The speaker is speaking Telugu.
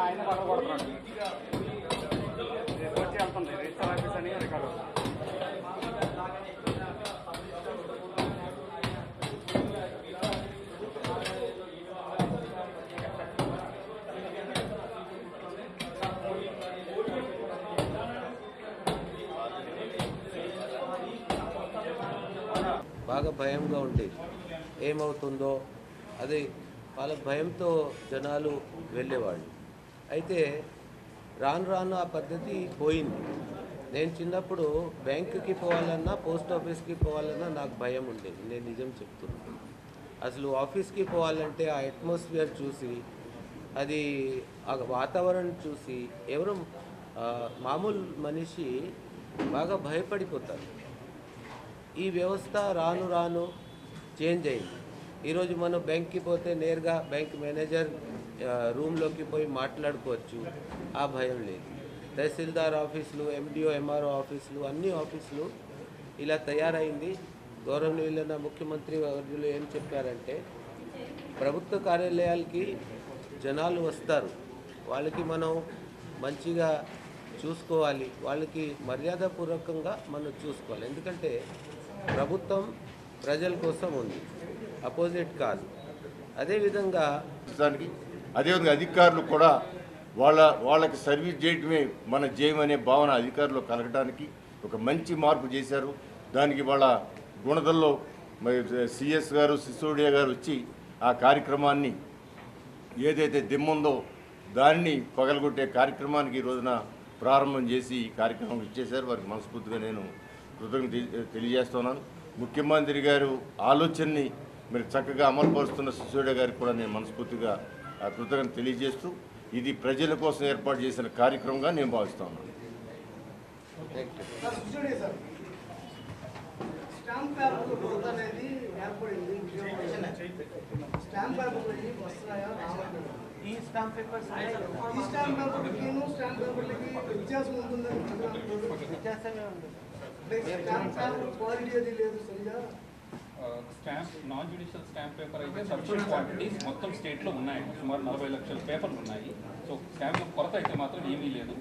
ఆయన పడగొడుతున్నాడు బాగా భయంగా ఉండేది ఏమవుతుందో అది వాళ్ళ భయంతో జనాలు వెళ్ళేవాళ్ళు. అయితే రాను రాను ఆ పద్ధతి పోయింది. నేను చిన్నప్పుడు బ్యాంకుకి పోవాలన్నా పోస్ట్ ఆఫీస్కి పోవాలన్నా నాకు భయం ఉండేది. నేను నిజం చెప్తున్నాను అసలు ఆఫీస్కి పోవాలంటే ఆ అట్మాస్ఫియర్ చూసి అది ఆ వాతావరణం చూసి ఎవరు మామూలు మనిషి బాగా భయపడిపోతారు. ఈ వ్యవస్థ రాను రాను చేంజ్ అయింది. ఈరోజు మనం బ్యాంక్కి పోతే నేరుగా బ్యాంక్ మేనేజర్ రూమ్లోకి పోయి మాట్లాడుకోవచ్చు. ఆ భయం లేదు. తహసీల్దార్ ఆఫీసులు ఎండిఓ ఎంఆర్ఓ ఆఫీసులు అన్ని ఆఫీసులు ఇలా తయారైంది. గౌరవనీయులైన ముఖ్యమంత్రి వర్యులు ఏం చెప్పారంటే ప్రభుత్వ కార్యాలయాలకి జనాలు వస్తారు. వాళ్ళకి మనం మంచిగా చూసుకోవాలి. వాళ్ళకి మర్యాదపూర్వకంగా మనం చూసుకోవాలి. ఎందుకంటే ప్రభుత్వం ప్రజల కోసం ఉంది. అపోజిట్ కాదు. అదేవిధంగా దానికి అదేవిధంగా అధికారులు కూడా వాళ్ళ వాళ్ళకి సర్వీస్ చేయటమే మన జయం అనే భావన అధికారులు కలగడానికి ఒక మంచి మార్పు చేశారు. దానికి వాళ్ళ గుణదల్లో మరి సిఎస్ గారు సిసోడియా గారు వచ్చి ఆ కార్యక్రమాన్ని ఏదైతే దిమ్ముందో దాన్ని పగలగొట్టే కార్యక్రమానికి ఈ రోజున ప్రారంభం చేసి ఈ కార్యక్రమం ఇచ్చేశారు వారికి మనస్ఫూర్తిగా నేను కృతజ్ఞత తెలి- తెలియజేస్తున్నాను ముఖ్యమంత్రి గారు ఆలోచనని మరి చక్కగా అమలుపరుస్తున్న సిసోడియా గారికి కూడా నేను మనస్ఫూర్తిగా ఆ కృతజ్ఞత తెలియజేస్తూ ఇది ప్రజల కోసం ఏర్పాటు చేసిన కార్యక్రమంగా నేను భావిస్తున్నాను స్టాంప్ పేపర్ కొరత అనేది ఏర్పడింది విజయవాడలో. స్టాంప్ పేపర్ వస్తున్నాయా? ఈ స్టాంప్ పేపర్స్ ఈ స్టాంప్ పేపర్కిను స్టాంప్ పేపర్లకి వ్యత్యాసం ఉంటుందని. వ్యత్యాసమే ఉంది stamp stamp non judicial stamp paper అయితే సఫిషియెంట్ క్వాంటిటీస్ మొత్తం స్టేట్లో ఉన్నాయి. సుమారు నలభై లక్షల పేపర్లు ఉన్నాయి. సో స్టాంప్ కొరత అయితే మాత్రం ఏమీ లేదు.